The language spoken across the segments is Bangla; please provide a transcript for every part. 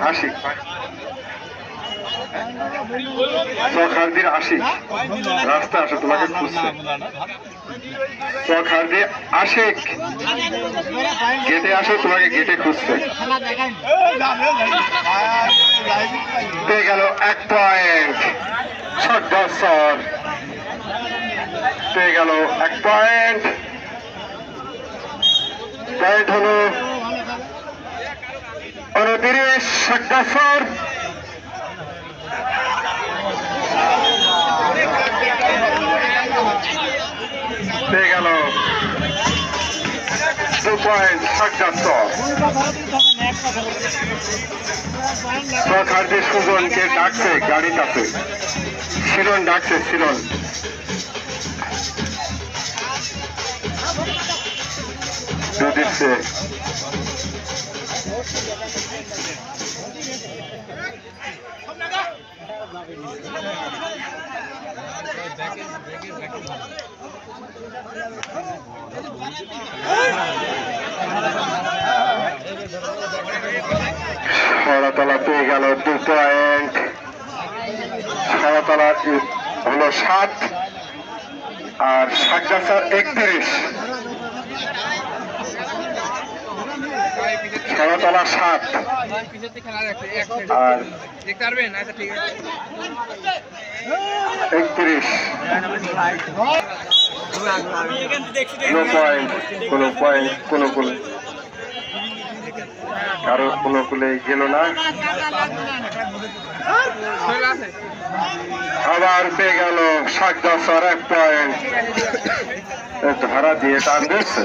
আশি। চখারদির আশি। রাস্তা আসে, তোমাকে খুঁজছে। চখারদি আশেক। গেটে আসো, তোমাকে গেটে খুঁজছে। পেয়ে গেল এক পয়েন্ট ষাট পেয়ে গেল। এক পয়েন্ট পয়েন্ট হলো উনত্রিশ ষাট পেয়ে গেল। দু পয়েন্ট ষাট বছর সরকারদের সুজনকে ডাকছে গাড়ি কাছে শিরন ডাকছে শিরন দিচ্ছে সরাতলা পেয়ে গেল দু পয়েন্ট সরাতলা হলো সাত আর সাতগাছার একত্রিশ। সরাতলা সাত। আর একত্রিশ। নো পয়েন্ট কোনো পয়েন্ট কোনো কোনো। কারও কোনো কুলে গেল না। আবার পেয়ে গেল ষাট দশর এক পয়েন্ট ধরা দিয়ে টান দিচ্ছে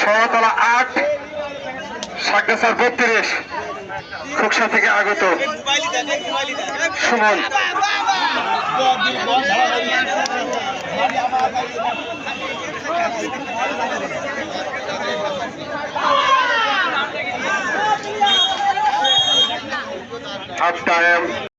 সরতলা আট সাগদাসার বত্রিশ খুকসা থেকে আগত সুমন। Half time